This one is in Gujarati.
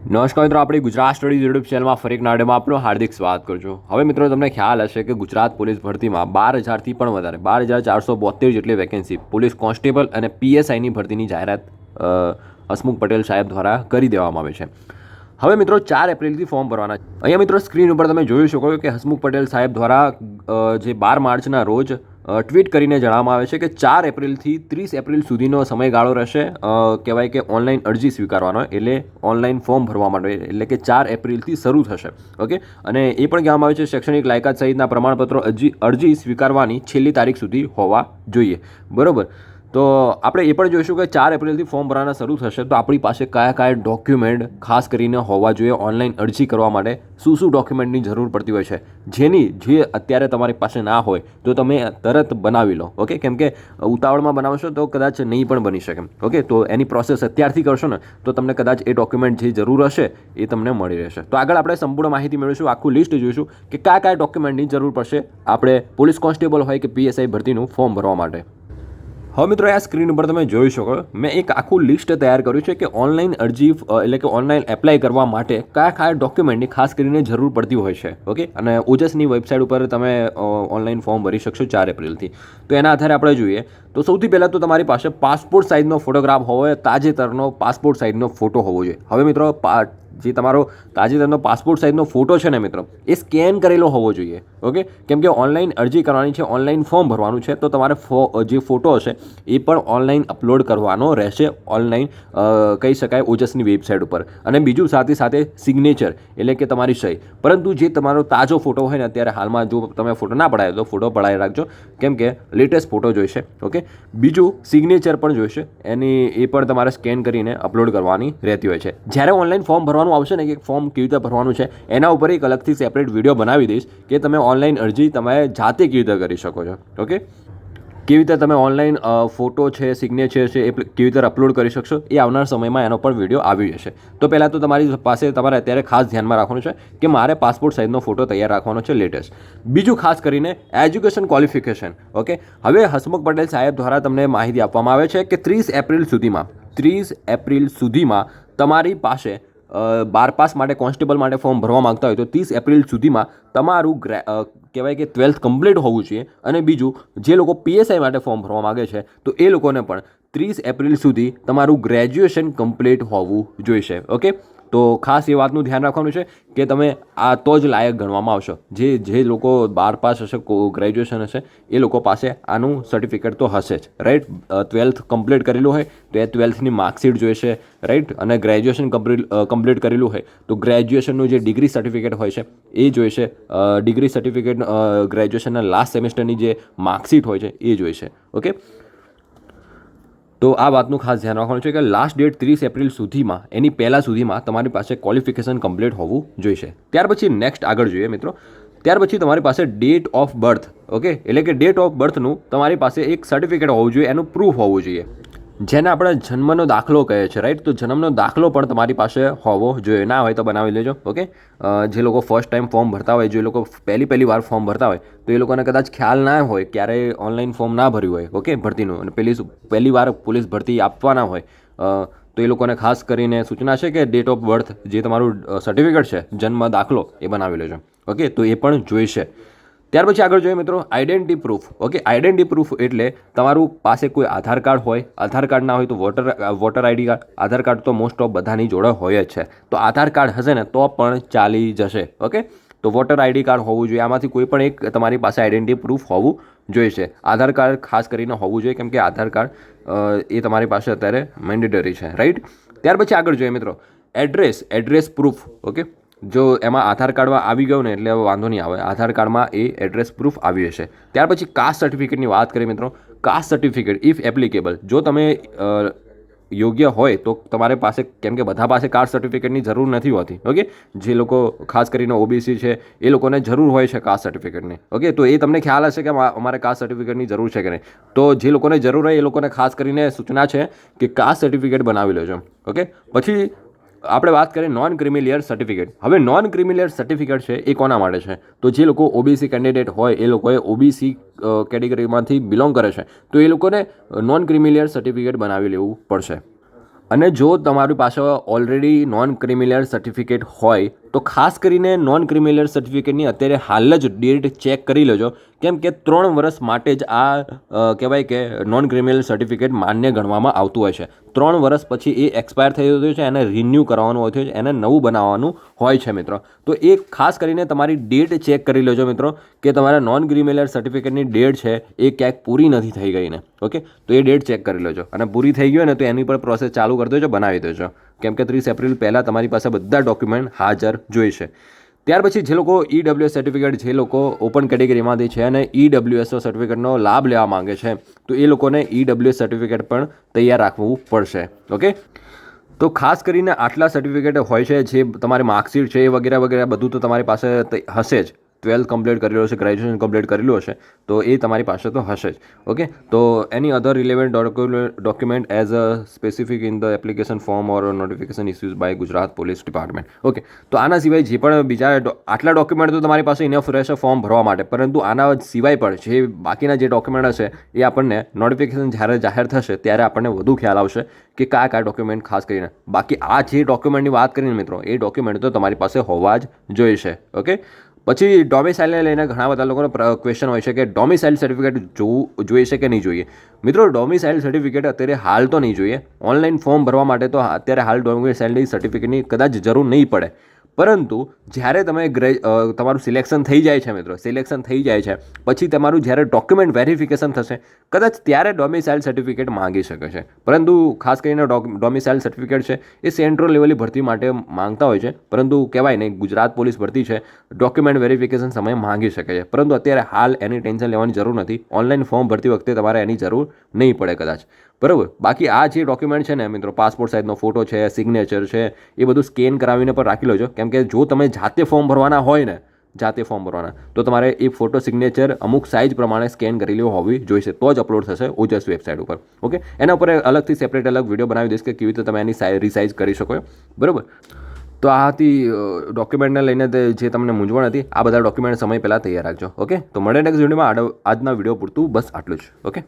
નમસ્કાર મિત્રો, આપણી ગુજરાત સ્ટડીઝ યુટ્યુબ ચેનલમાં ફરી એક નાડેમાં આપનું હાર્દિક સ્વાગત કરું છું. હવે મિત્રો, તમને ખ્યાલ હશે કે ગુજરાત પોલીસ ભરતીમાં બાર હજારથી પણ વધારે, બાર હજાર ચારસો બોતેર જેટલી વેકેન્સી પોલીસ કોન્સ્ટેબલ અને પીએસઆઈની ભરતીની જાહેરાત હસમુખ પટેલ સાહેબ દ્વારા કરી દેવામાં આવે છે. હવે મિત્રો, ચાર એપ્રિલથી ફોર્મ ભરવાના છે. અહીંયા મિત્રો, સ્ક્રીન ઉપર તમે જોઈ શકો કે હસમુખ પટેલ સાહેબ દ્વારા જે બાર માર્ચના રોજ ટ્વીટ કરીને જણાવવામાં આવે છે કે ચાર એપ્રિલથી ત્રીસ એપ્રિલ સુધીનો સમયગાળો રહેશે. કહેવાય કે ઓનલાઈન અરજી સ્વીકારવાનો, એટલે ઓનલાઈન ફોર્મ ભરવા માટે એટલે કે ચાર એપ્રિલથી શરૂ થશે. ઓકે? અને એ પણ કહેવામાં આવે છે, શૈક્ષણિક લાયકાત સહિતના પ્રમાણપત્રો અરજી અરજી સ્વીકારવાની છેલ્લી તારીખ સુધી હોવા જોઈએ. બરોબર? તો આપણે એ પણ જોઈશું કે ચાર એપ્રિલથી ફોર્મ ભરવાના શરૂ થશે. તો આપણી પાસે કયા કયા ડોક્યુમેન્ટ ખાસ કરીને હોવા જોઈએ ઓનલાઈન અરજી કરવા માટે શું શું ડોક્યુમેન્ટની જરૂર પડતી હોય છે. જેની જે અત્યારે તમારી પાસે ના હોય તો તમે તરત બનાવી લો. ઓકે? કેમ કે ઉતાવળમાં બનાવશો તો કદાચ નહીં પણ બની શકે. ઓકે? તો એની પ્રોસેસ અત્યારથી કરશો ને, તો તમને કદાચ એ ડોક્યુમેન્ટ જે જરૂર હશે એ તમને મળી રહેશે. તો આગળ આપણે સંપૂર્ણ માહિતી મેળવીશું, આખું લિસ્ટ જોઈશું કે કયા કયા ડોક્યુમેન્ટની જરૂર પડશે. આપણે પોલીસ કોન્સ્ટેબલ હોય કે પીએસઆઈ ભરતીનું ફોર્મ ભરવા માટે. હવે મિત્રો, આ સ્ક્રીન ઉપર તમે જોઈ શકો મેં એક આખું લિસ્ટ તૈયાર કર્યું છે કે ઓનલાઈન અરજી એટલે કે ઓનલાઈન એપ્લાય કરવા માટે કયા કયા ડોક્યુમેન્ટની ખાસ કરીને જરૂર પડતી હોય છે, ઓકે? અને ઓજસની વેબસાઇટ ઉપર તમે ઓનલાઈન ફોર્મ ભરી શકશો ચાર એપ્રિલથી. તો એના આધારે આપણે જોઈએ, તો સૌથી પહેલાં તો તમારી પાસે પાસપોર્ટ સાઇઝનો ફોટોગ્રાફ હોવો તાજેતરનો પાસપોર્ટ સાઇઝનો ફોટો હોવો જોઈએ. હવે મિત્રો જે તમારો તાજેતરનો પાસપોર્ટ સાઇઝનો ફોટો છે ને મિત્રો, એ સ્કેન કરેલો હોવો જોઈએ ઓકે કેમ કે ઓનલાઈન અરજી કરવાની છે ઓનલાઈન ફોર્મ ભરવાનું છે, તો તમારે ફો જે ફોટો હશે, એ પણ ઓનલાઈન અપલોડ કરવાનો રહેશે ઓનલાઈન કહી શકાય, ઓજસની વેબસાઇટ ઉપર. અને બીજું સાથે સાથે સિગ્નેચર એટલે કે તમારી સહી. પરંતુ જે તમારો તાજો ફોટો હોય ને, અત્યારે હાલમાં જો તમે ફોટો ના પડાયો, તો ફોટો પડાવી રાખજો, કેમ કે લેટેસ્ટ ફોટો જોઈશે ઓકે બીજું સિગ્નેચર પણ જોઈશે, એની, એ પણ તમારે સ્કેન કરીને અપલોડ કરવાની રહેતી હોય છે. જ્યારે ઓનલાઈન ફોર્મ ભરવાનું આવશે ને કે ફોર્મ કેવી રીતે ભરવાનું છે, એના ઉપર એક અલગથી સેપરેટ વીડિયો બનાવી દઈશ કે તમે ઓનલાઈન અરજી તમે જાતે કેવી રીતે કરી શકો છો ઓકે કેવી રીતે તમે ઓનલાઈન ફોટો છે સિગ્નેચર છે, એ કેવી રીતે અપલોડ કરી શકશો, એ આવનાર સમયમાં એનો પણ વીડિયો આવી જશે. તો પહેલાં તો તમારી પાસે તમારે અત્યારે ખાસ ધ્યાનમાં રાખવાનું છે કે મારે પાસપોર્ટ સાઇઝનો ફોટો તૈયાર રાખવાનો છે લેટેસ્ટ બીજું ખાસ કરીને એજ્યુકેશન ક્વોલિફિકેશન ઓકે હવે હસમુખ પટેલ સાહેબ દ્વારા તમને માહિતી આપવામાં આવે છે કે ત્રીસ એપ્રિલ સુધીમાં, ત્રીસ એપ્રિલ સુધીમાં તમારી પાસે અ, બાર પાસ માટે કોન્સ્ટેબલ માટે ફોર્મ ભરવા માગતા હોય તો ત્રીસ એપ્રિલ સુધીમાં તમારું ગ્રે કહેવાય કે ટ્વેલ્થ કમ્પ્લીટ હોવું જોઈએ અને બીજું જે લોકો પીએસઆઈ માટે ફોર્મ ભરવા માગે છે તો એ લોકોને પણ ત્રીસ એપ્રિલ સુધી તમારું ગ્રેજ્યુએશન કમ્પ્લીટ હોવું જોઈશે ઓકે? તો ખાસ એ વાતનું ધ્યાન રાખવાનું છે કે તમે આ તો જ લાયક ગણવામાં આવશો. જે જે લોકો બાર પાસ હશે ગ્રેજ્યુએશન હશે, એ લોકો પાસે આનું સર્ટિફિકેટ તો હશે જ. રાઈટ ટ્વેલ્થ કમ્પ્લીટ કરેલું હોય, તો એ ટ્વેલ્થની માર્કશીટ જોઈશે. રાઈટ અને ગ્રેજ્યુએશન કમ્પ્લીટ કરેલું હોય, તો ગ્રેજ્યુએશનનું જે ડિગ્રી સર્ટિફિકેટ હોય છે, એ જોઈશે. ડિગ્રી સર્ટિફિકેટ ગ્રેજ્યુએશનના લાસ્ટ સેમેસ્ટરની જે માર્કશીટ હોય છે, એ જોઈશે. ઓકે તો આ વાતનું ખાસ ધ્યાન રાખવાનું છે કે લાસ્ટ ડેટ ત્રીસ એપ્રિલ સુધીમાં, એની પહેલાં સુધીમાં તમારી પાસે ક્વોલિફિકેશન કમ્પ્લીટ હોવું જોઈશે. ત્યાર પછી નેક્સ્ટ આગળ જોઈએ મિત્રો. ત્યાર પછી તમારી પાસે ડેટ ઓફ બર્થ ઓકે એટલે કે ડેટ ઓફ બર્થનું તમારી પાસે એક સર્ટિફિકેટ હોવું જોઈએ, એનું પ્રૂફ હોવું જોઈએ. જેને આપણે જન્મનો દાખલો કહે છે રાઈટ તો જન્મનો દાખલો પણ તમારી પાસે હોવો જોઈએ. ના હોય તો બનાવી લેજો ઓકે જે લોકો ફર્સ્ટ ટાઈમ ફોર્મ ભરતા હોય, જે લોકો પહેલી પહેલી વાર ફોર્મ ભરતા હોય, તો એ લોકોને કદાચ ખ્યાલ ના હોય ક્યારેય ઓનલાઈન ફોર્મ ના ભર્યું હોય ઓકે ભરતીનું. અને પેલી પહેલી વાર પોલીસ ભરતી આપવાના હોય તો એ લોકોને ખાસ કરીને સૂચના છે કે ડેટ ઓફ બર્થ જે તમારું સર્ટિફિકેટ છે, જન્મ દાખલો, એ બનાવી લેજો ઓકે તો એ પણ જોઈશે. ત્યાર પછી આગળ જોઈએ મિત્રો identity proof okay identity proof એટલે તમારું પાસે કોઈ આધાર કાર્ડ હોય, આધાર કાર્ડ ના હોય તો voter voter ID card Aadhaar card તો મોસ્ટ ઓફ બધાની જોડે હોય જ છે. તો આધાર કાર્ડ હશે ને તો પણ ચાલી જશે ઓકે તો વોટર આઈડી કાર્ડ હોવું જોઈએ, આમાંથી કોઈ પણ એક તમારી પાસે આઈડેન્ટિટી પ્રૂફ હોવું જોઈશે આધાર કાર્ડ ખાસ કરીને હોવું જોઈએ, કેમ કે આધાર કાર્ડ એ તમારી પાસે અત્યારે મેન્ડેટરી છે રાઈટ ત્યાર પછી આગળ જોઈએ મિત્રો એડ્રેસ એડ્રેસ પ્રૂફ ઓકે જો એમાં આધાર કાર્ડમાં આવી ગયું ને એટલે વાંધો નહીં આવે. આધાર કાર્ડમાં એ એડ્રેસ પ્રૂફ આવી જશે. ત્યાર પછી કાસ્ટ સર્ટિફિકેટની વાત કરીએ મિત્રો. કાસ્ટ સર્ટિફિકેટ ઇફ એપ્લિકેબલ જો તમે યોગ્ય હોય તો તમારે પાસે, કેમ કે બધા પાસે કાસ્ટ સર્ટિફિકેટની જરૂર નથી હોતી ઓકે જે લોકો, ખાસ કરીને ઓબીસી છે, એ લોકોને જરૂર હોય છે કાસ્ટ સર્ટિફિકેટની ઓકે તો એ તમને ખ્યાલ હશે કે અમારે કાસ્ટ સર્ટિફિકેટની જરૂર છે કે નહીં. તો જે લોકોને જરૂર હોય એ લોકોને ખાસ કરીને સૂચના છે કે કાસ્ટ સર્ટિફિકેટ બનાવી લેજો ઓકે પછી આપણે વાત કરીએ નોન ક્રિમિલિયર સર્ટિફિકેટ હવે નોન ક્રિમિલિયર સર્ટિફિકેટ છે એ કોના માટે છે? તો જે લોકો ઓબીસી કેન્ડિડેટ હોય, એ લોકોએ ઓબીસી કેટેગરીમાંથી બિલોંગ કરે છે. તો એ લોકોને નોન ક્રિમિલિયર સર્ટિફિકેટ બનાવી લેવું પડશે. અને જો તમારી પાસે ઓલરેડી નોન ક્રિમિલિયર સર્ટિફિકેટ હોય તો ખાસ કરીને નોન ક્રિમિનલ સર્ટિફિકેટની અત્યારે હાલ જ ડેટ ચેક કરી લેજો. કેમ કે ત્રણ વર્ષ માટે જ આ કહેવાય કે નોન ક્રિમિનલ સર્ટિફિકેટ માન્ય ગણવામાં આવતું હોય છે. ત્રણ વર્ષ પછી એ એક્સપાયર થઈ જતું છે, એને રિન્યૂ કરવાનું હોય છે, એને નવું બનાવવાનું હોય છે મિત્રો. તો એ ખાસ કરીને તમારી ડેટ ચેક કરી લેજો મિત્રો, કે તમારા નોન ક્રિમિનલ સર્ટિફિકેટની ડેટ છે, એ ક્યાંક પૂરી નથી થઈ ગઈ ને. ઓકે? તો એ ડેટ ચેક કરી લેજો. અને પૂરી થઈ ગઈ હોય ને તો એની પર પ્રોસેસ ચાલુ કરી દેજો, બનાવી દેજો. કેમ કે ત્રીસ એપ્રિલ પહેલાં તમારી પાસે બધા ડોક્યુમેન્ટ હાજર જોઈશે. ત્યાર પછી જે લોકો ઈડબ્લ્યુએસ સર્ટિફિકેટ જે લોકો ઓપન કેટેગરીમાંથી છે અને ઈડબ્લ્યુએસનો સર્ટિફિકેટનો લાભ લેવા માંગે છે, તો એ લોકોને ઈડબ્લ્યુએસ સર્ટિફિકેટ પણ તૈયાર રાખવું પડશે. ઓકે તો ખાસ કરીને આટલા સર્ટિફિકેટ હોય છે જે તમારી માર્કશીટ છે એ વગેરે વગેરે બધું તો તમારી પાસે હશે જ. ટ્વેલ્થ કમ્પ્લીટ કરેલો હશે, ગ્રેજ્યુએશન કમ્પ્લીટ કરેલું હશે, તો એ તમારી પાસે તો હશે જ, ઓકે? તો any other relevant document as a specific in the application form or notification issues by Gujarat police department okay? તો આના સિવાય જે પણ બીજા આટલા ડોક્યુમેન્ટ તો તમારી પાસે ઇનફ રહેશે ફોર્મ ભરવા માટે, પરંતુ આના સિવાય પણ જે બાકીના જે ડોક્યુમેન્ટ હશે, એ આપણને નોટિફિકેશન જ્યારે જાહેર થશે, ત્યારે આપણને વધુ ખ્યાલ આવશે કે કયા કયા ડોક્યુમેન્ટ ખાસ કરીને. બાકી આ જે ડોક્યુમેન્ટની વાત કરીને મિત્રો, એ ડોક્યુમેન્ટ તો તમારી પાસે હોવા જ જોઈશે, ઓકે? પછી ડોમિસાઇલને લઈને ઘણા બધા લોકોનો ક્વેશ્ચન હોય છે કે ડોમિસાઇલ સર્ટિફિકેટ જોવું જોઈશે કે નહીં જોઈએ? મિત્રો ડોમિસાઇલ સર્ટિફિકેટ અત્યારે હાલ તો નહીં જોઈએ. ઓનલાઈન ફોર્મ ભરવા માટે તો અત્યારે હાલ ડોમિસાઇલની સર્ટિફિકેટની કદાચ જરૂર નહીં પડે. પરંતુ જ્યારે તમે ગ્રે તમારું સિલેક્શન થઈ જાય છે મિત્રો સિલેક્શન થઈ જાય છે, પછી તમારું જ્યારે ડોક્યુમેન્ટ વેરિફિકેશન થશે, કદાચ ત્યારે ડોમિસાઇલ સર્ટિફિકેટ માંગી શકે છે. પરંતુ ખાસ કરીને ડોમિસાઇલ સર્ટિફિકેટ છે, એ સેન્ટ્રલ લેવલની ભરતી માટે માંગતા હોય છે, પરંતુ કહેવાય નહીં, ગુજરાત પોલીસ ભરતી છે ડોક્યુમેન્ટ વેરિફિકેશન સમય માંગી શકે છે. પરંતુ અત્યારે હાલ એની ટેન્શન લેવાની જરૂર નથી ઓનલાઈન ફોર્મ ભરતી વખતે તમારે એની જરૂર નહીં પડે કદાચ. બરાબર. બાકી આ જે ડોક્યુમેન્ટ છે ને મિત્રો પાસપોર્ટ સાઇઝનો ફોટો છે સિગ્નેચર છે, એ બધું સ્કેન કરાવીને પણ રાખી લેજો. કેમ કે જો તમે જાતે ફોર્મ ભરવાના હોય ને, જાતે ફોર્મ ભરવાના, તો તમારે એ ફોટો સિગ્નેચર અમુક સાઇઝ પ્રમાણે સ્કેન કરેલી હોવી જોઈશે. તો જ અપલોડ થશે ઓજસ વેબસાઇટ ઉપર. ઓકે એના ઉપર અલગથી સેપરેટ અલગ વીડિયો બનાવી દઈશ કે કેવી રીતે તમે એની સાઇઝ રિસાઇઝ કરી શકો બરાબર? તો આ હતી ડોક્યુમેન્ટને લઈને જે તમને મૂંઝવણ હતી, આ બધા ડોક્યુમેન્ટ સમય પહેલાં તૈયાર રાખજો. ઓકે તો મળે નેક્સ્ટ વિડીયોમાં આજના વીડિયો પૂરતું બસ આટલું જ. ઓકે